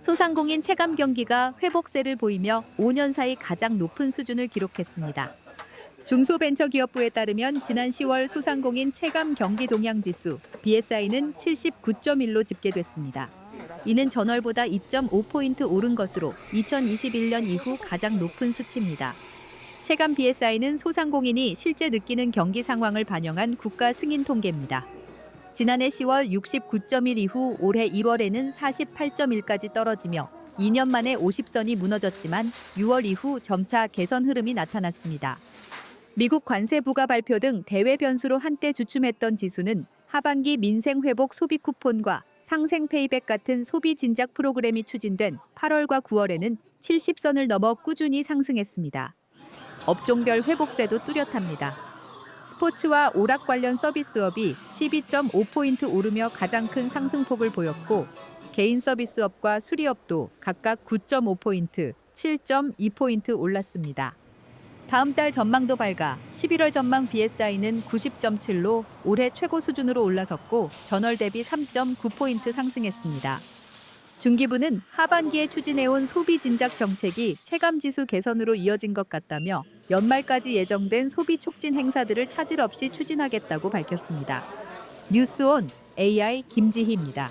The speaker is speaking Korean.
소상공인 체감 경기가 회복세를 보이며 5년 사이 가장 높은 수준을 기록했습니다. 중소벤처기업부에 따르면 지난 10월 소상공인 체감 경기 동향 지수 BSI는 79.1로 집계됐습니다. 이는 전월보다 2.5포인트 오른 것으로 2021년 이후 가장 높은 수치입니다. 체감 BSI는 소상공인이 실제 느끼는 경기 상황을 반영한 국가 승인 통계입니다. 지난해 10월 69.1 이후 올해 1월에는 48.1까지 떨어지며 2년 만에 50선이 무너졌지만 6월 이후 점차 개선 흐름이 나타났습니다. 미국 관세부가 발표 등 대외 변수로 한때 주춤했던 지수는 하반기 민생 회복 소비 쿠폰과 상생 페이백 같은 소비 진작 프로그램이 추진된 8월과 9월에는 70선을 넘어 꾸준히 상승했습니다. 업종별 회복세도 뚜렷합니다. 스포츠와 오락 관련 서비스업이 12.5포인트 오르며 가장 큰 상승폭을 보였고 개인 서비스업과 수리업도 각각 9.5포인트, 7.2포인트 올랐습니다. 다음 달 전망도 밝아 11월 전망 BSI는 90.7로 올해 최고 수준으로 올라섰고 전월 대비 3.9포인트 상승했습니다. 중기부는 하반기에 추진해온 소비 진작 정책이 체감 지수 개선으로 이어진 것 같다며 연말까지 예정된 소비 촉진 행사들을 차질 없이 추진하겠다고 밝혔습니다. 뉴스온 AI 김지희입니다.